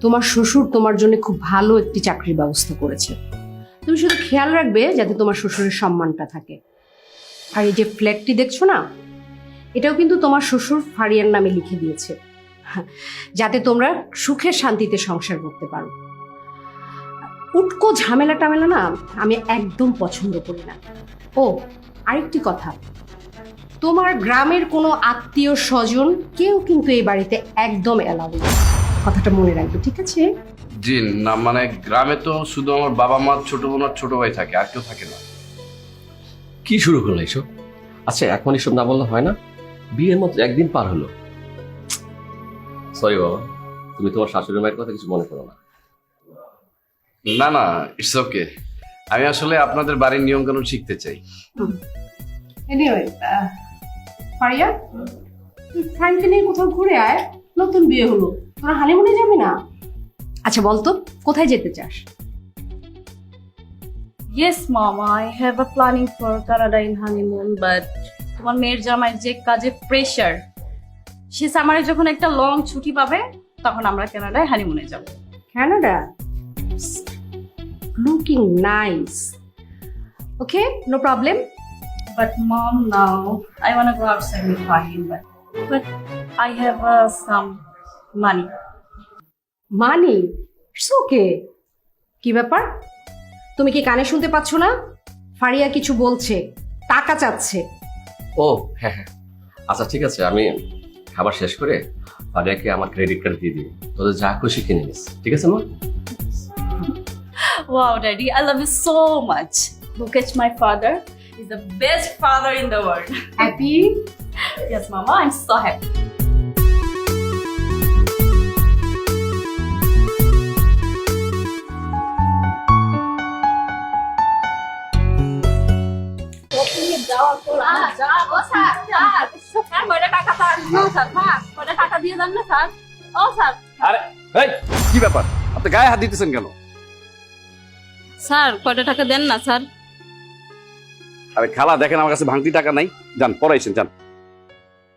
তোমার শ্বশুর তোমার জন্য খুব ভালো একটি চাকরির ব্যবস্থা করেছে। তুমি শুধু খেয়াল রাখবে যাতে তোমার শ্বশুরের সম্মানটা থাকে। আর এই যে ফ্ল্যাটটি দেখছ না, এটাও কিন্তু তোমার শ্বশুর ফারিয়ার নামে লিখে দিয়েছে। যাতে তোমরা সুখে শান্তিতে সংসার করতে পারো। উটকো ঝামেলা টামেলা না আমি একদম পছন্দ করি না। ও, আরেকটি কথা। তোমার গ্রামের কোনো আত্মীয় স্বজন কেউ কিন্তু এই বাড়িতে একদম এলাও না কথাটা মনে রাখবে ঠিক আছে? জি না মানে গ্রামে তো শুধু আমার বাবা মা ছোট বোন আর ছোট ভাই থাকে আর কেউ থাকে না। কি শুরু করল এসব? আচ্ছা এখন এসব না বললে হয় না। বিয়ের মতো একদিন পার হলো। সরি বাবা তুমি তোমার শাশুড়ি মায়ের কথা কিছু মনে করো না। না না ইটস ওকে আমি আসলে আপনাদের বাড়ির নিয়ম কানুন শিখতে চাই। এনিওয়ে ফারিয়া তুই নিয়ে কোথাও ঘুরে আয় নতুন বিয়ে হলো। তোরা হানিমুনে যাবি না আচ্ছা বল তো কোথায় যেতে চাস Yes, mom, I have a planning for Canada in honeymoon, but তোমার মেয়ের জামাইয়ের যে কাজে প্রেশার সে সামারে যখন একটা লং ছুটি পাবে তখন আমরা কানাডায় হানিমুনে যাব Canada. Looking nice. Okay, no problem. But mom, now I wanna go outside with Fahim, but but I have uh, money. It's okay কি ব্যাপার? তুমি কি কানে শুনতে পাচ্ছ না? ফারিয়া কিছু বলছে টাকা চাচ্ছে। ও হ্যাঁ হ্যাঁ। আচ্ছা ঠিক আছে আমি খাবার শেষ করে ফারিয়াকে আমার ক্রেডিট কার্ড দিয়ে দিই। তোদের যা খুশি কিনে নিস ঠিক আছে মা? Wow, Daddy, I love you so much. Look at my father. He's the best father in the world. Happy Yes, Mama, I'm so happy. আরে এই কি ব্যাপার? আপনি গায়ে হাত দিতেছেন কেন? স্যার কয়টা টাকা দেন না স্যার? আরে খালা দেখেন আমার কাছে ভাঙতি টাকা নাই। যান পড়াইছেন যান।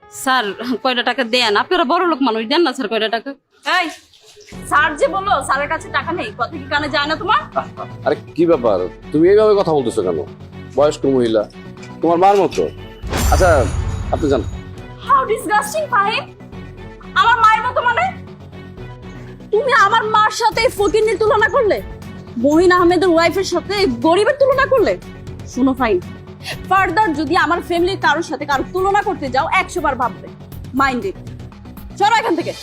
স্যার কয়টা টাকা দেন? আপনারা বড় লোক মানুষ দেন না স্যার কয়টা টাকা? এই স্যার যে বলল স্যারের কাছে টাকা নেই কথা কি কানে যায় না তোমার? আরে কি ব্যাপার? তুমি এইভাবে কথা বলতেছো কেন? বয়স্ক মহিলা। তোমার মার মতো। আচ্ছা আপনি যান। হাউ ডিসগাস্টিং ফাহিম আমার মায়ের মতো মানে? তুমি আমার মার সাথে এই ফকিনের তুলনা করলে? মহিন আহমেদের ওয়াইফের সাথে গরিবের তুলনা করলে? শুনো ফাইন ফার্দার যদি আমার ফ্যামিলির কারোর সাথে কারোর তুলনা করতে যাও, একশো বার ভাববে। মাইন্ড ইট চলো এখান থেকে।